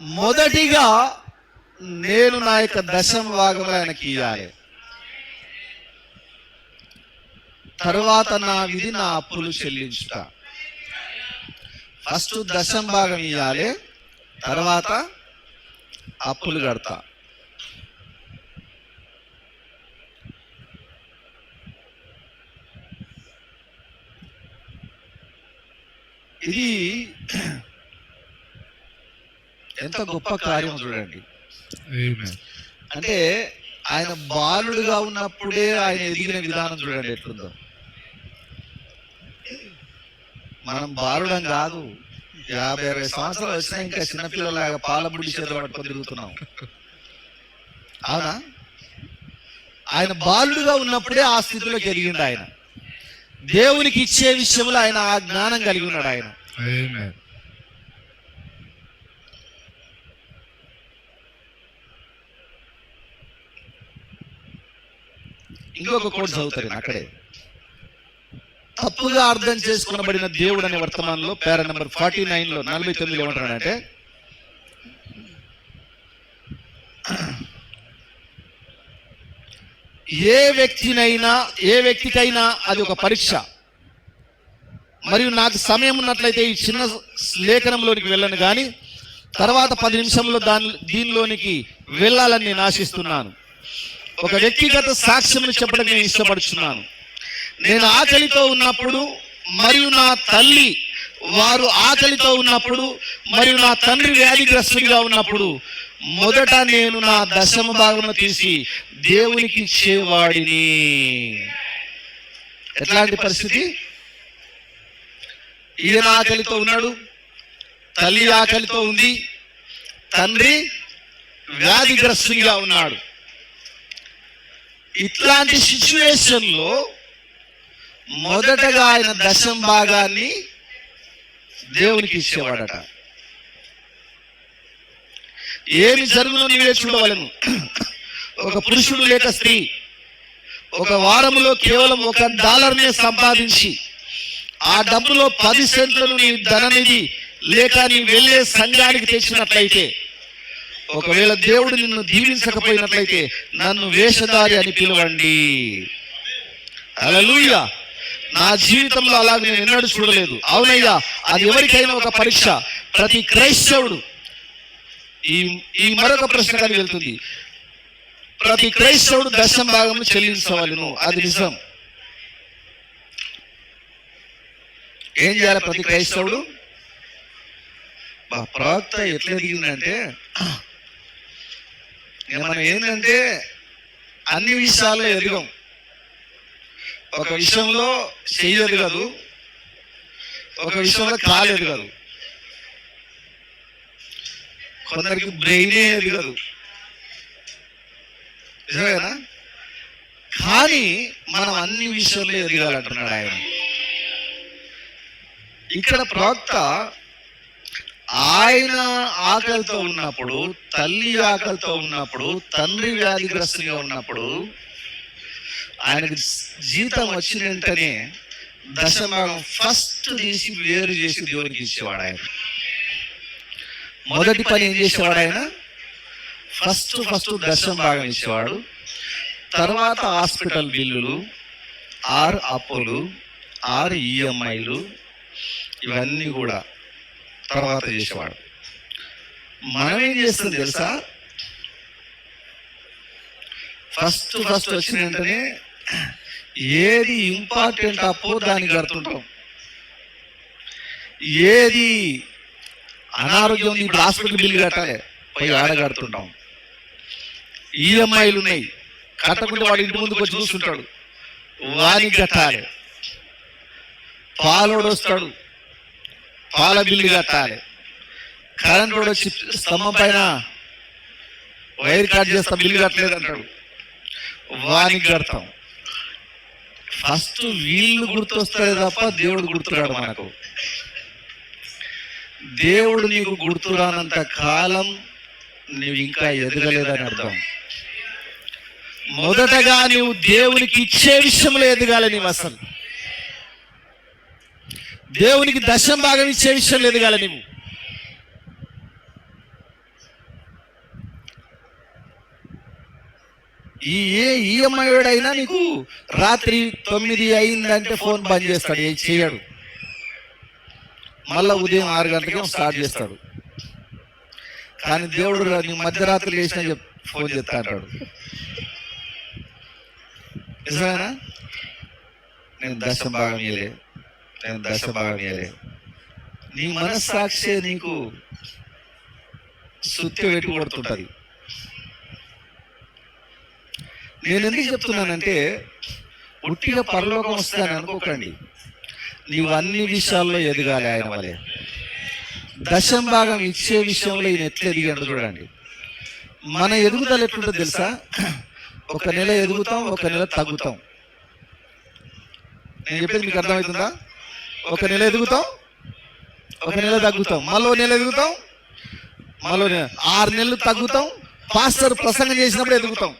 మొదటిగా నేను నా యొక్క దశం భాగంలో ఆయనకి ఇవ్వాలి తర్వాత నా విధి నా అప్పులు చెల్లించుట. ఫస్ట్ దశం భాగం ఇవ్వాలి తర్వాత అప్పులు కడతా. ఇది ఎంత గొప్ప కార్యం చూడండి. అంటే ఆయన బాలుడుగా ఉన్నప్పుడే ఆయన ఎదిగిన విధానం చూడండి ఎట్లుందో. మనం బాలుడం కాదు. యాభై అరవై సంవత్సరాలు వచ్చినా ఇంకా చిన్నపిల్లలాగా పాల బుడి చేతులు పట్టుకొని తిరుగుతున్నాం. అవునా? ఆయన బాలుడుగా ఉన్నప్పుడే ఆ స్థితిలోకి ఎదిగిండు ఆయన. దేవునికి ఇచ్చే విషయంలో ఆయన ఆ జ్ఞానం కలిగి ఉన్నాడు ఆయన. ఇంకొక కోడ్ చదువుతారు అక్కడే. తప్పుగా అర్థం చేసుకునబడిన దేవుడు అనే వర్తమానంలో పేర నెంబర్ ఫార్టీ నైన్లో నలభై తొమ్మిది ఏమంటాడంటే ఏ వ్యక్తినైనా ఏ వ్యక్తికైనా అది ఒక పరీక్ష. మరియు నాకు సమయం ఉన్నట్లయితే ఈ చిన్న లేఖనంలోనికి వెళ్ళను కానీ తర్వాత పది నిమిషంలో దాని దీనిలోనికి వెళ్ళాలని నేను ఆశిస్తున్నాను. ఒక వ్యక్తిగత సాక్ష్యం చెప్పడం నేను ఇష్టపడుతున్నాను నేను ఆకలితో ఉన్నప్పుడు మరియు నా తల్లి వారు ఆకలితో ఉన్నప్పుడు మరియు నా తండ్రి వ్యాధిగ్రస్తుడిగా ఉన్నప్పుడు మొదట నేను నా దశమ భాగం తీసి దేవునికి ఇచ్చేవాడిని ఎట్లాంటి పరిస్థితి? ఈయన ఆకలితో ఉన్నాడు తల్లి ఆకలితో ఉంది తండ్రి వ్యాధిగ్రస్తుడిగా ఉన్నాడు. ఇట్లాంటి సిచ్యువేషన్లో మొదటగా ఆయన దశం భాగాన్ని దేవునికి ఇచ్చేవాడట. ఏమి జరుగునో నీవే చూడవలను. ఒక పురుషుడు లేక స్త్రీ ఒక వారంలో కేవలం ఒక డాలర్నే సంపాదించి ఆ డబ్బులో పది సెంట్లను నీ ధననిధి లేక నీ వెళ్ళే సంఘానికి తెచ్చినట్లయితే ఒకవేళ దేవుడు నిన్ను దీవించకపోయినట్లయితే నన్ను వేషధారి అని పిలవండి. అలలుయ్యా నా జీవితంలో అలాగే నేను ఎన్నడూ చూడలేదు. అవునయ్యా అది ఎవరికైనా ఒక పరీక్ష. ప్రతి క్రైస్తవుడు ఈ ఈ మరొక ప్రశ్న కానీ వెళ్తుంది. ప్రతి క్రైస్తవుడు దశం భాగం చెల్లించవలను. అది నిజం. ఏం చేయాలి ప్రతి క్రైస్తవుడు? ప్రవక్త ఎట్లా ఎదిగిందంటే మనం ఏంటంటే అన్ని విషయాల్లో ఎదగం. ఒక విషయంలో చెయ్యి ఎదగదు. ఒక విషయంలో కాలు ఎదగదు. కొందరికి బ్రెయినే ఎదగదు. కానీ మనం అన్ని విషయాల్లో ఎదగాలంటున్నాడు ఆయన. ఇక్కడ ప్రవక్త ఆయన ఆకలితో ఉన్నప్పుడు తల్లి ఆకలితో ఉన్నప్పుడు తండ్రి వ్యాధిగ్రస్తుగా ఉన్నప్పుడు ఆయనకి జీతం వచ్చిన వెంటనే దశభాగం ఫస్ట్ తీసి వేరు చేసి దేవునికి ఇచ్చేవాడు ఆయన. మొదటి పని ఏం చేసేవాడు ఆయన? ఫస్ట్ ఫస్ట్ దశం భాగం ఇచ్చేవాడు. తర్వాత హాస్పిటల్ బిల్లులు ఆరు అప్పులు ఆరు ఈఎంఐలు ఇవన్నీ కూడా తర్వాత చేసేవాడు. మనం ఏం చేస్తుంది తెలుసా? ఫస్ట్ ఫస్ట్ వచ్చిన వెంటనే ఏది ఇంపార్టెంట్ అప్పో దానికి కడుతుంటాం. ఏది అనారోగ్యం ఉంది, ఇప్పుడు హాస్పిటల్ బిల్లు కట్టాలి. పోయి ఆడ కడుతుంటాం. ఈఎంఐలు ఉన్నాయి. కట్టకుంటే వాడు ఇంటి ముందుకు వచ్చి చూస్తుంటాడు. వానికి కట్టాలి పాలోడు వస్తాడు. పాల బిల్లు కట్టాలి. కరెంట్ కూడా వచ్చి స్తంభం పైన వైర్ కట్ చేస్తాం బిల్లు కట్టలేదు అంటాడు వానికి కడతాం. ఫస్ట్ వీళ్ళు గుర్తొస్తాడే తప్ప దేవుడు గుర్తురాడు మనకు. దేవుడు నీకు గుర్తురానంత కాలం నీవు ఇంకా ఎదగలేదని అర్థం. మొదటగా నీవు దేవునికి ఇచ్చే విషయంలో ఎదగాలి నీవు అసలు. దేవునికి దశం భాగం ఇచ్చే విషయం లేదు కదా నీవు. ఈ ఏ ఈఎంఐడైనా నీకు రాత్రి తొమ్మిది అయిందంటే ఫోన్ బంద్ చేస్తాడు ఏం చేయడు. మళ్ళా ఉదయం ఆరు గంటలకి స్టార్ట్ చేస్తాడు. కానీ దేవుడు నీ మధ్యరాత్రి లేచిన ఫోన్ చేస్తా అంటాడు. నిజమేనా? నేను దర్శనం భాగం చేయలేదు నేను నీ మనస్సాక్షి నీకు సుత్తి పెట్టి కొడుతుంటది నేను ఎందుకు చెప్తున్నానంటే ఉట్టిగా పరలోకం వస్తాను అనుకోకండి. నీవు అన్ని విషయాల్లో ఎదగాలి ఆయన వలె. దశం భాగం ఇచ్చే విషయంలో ఈయన ఎట్లా ఎదిగాడు చూడండి. మన ఎదుగుదల ఎట్లుంటుందో తెలుసా? ఒక నెల ఎదుగుతాం ఒక నెల తగ్గుతాం. నేను చెప్పేది మీకు అర్థమవుతుందా? ఒక నెల ఎదుగుతాం? ఒక నెల తగ్గుతాం. మళ్ళీ నెల ఎదుగుతాం? మళ్ళీ నెల- ఆరు నెలలు తగ్గుతాం? పాస్టర్ ప్రసంగం చేసినప్పుడు ఎదుగుతాం.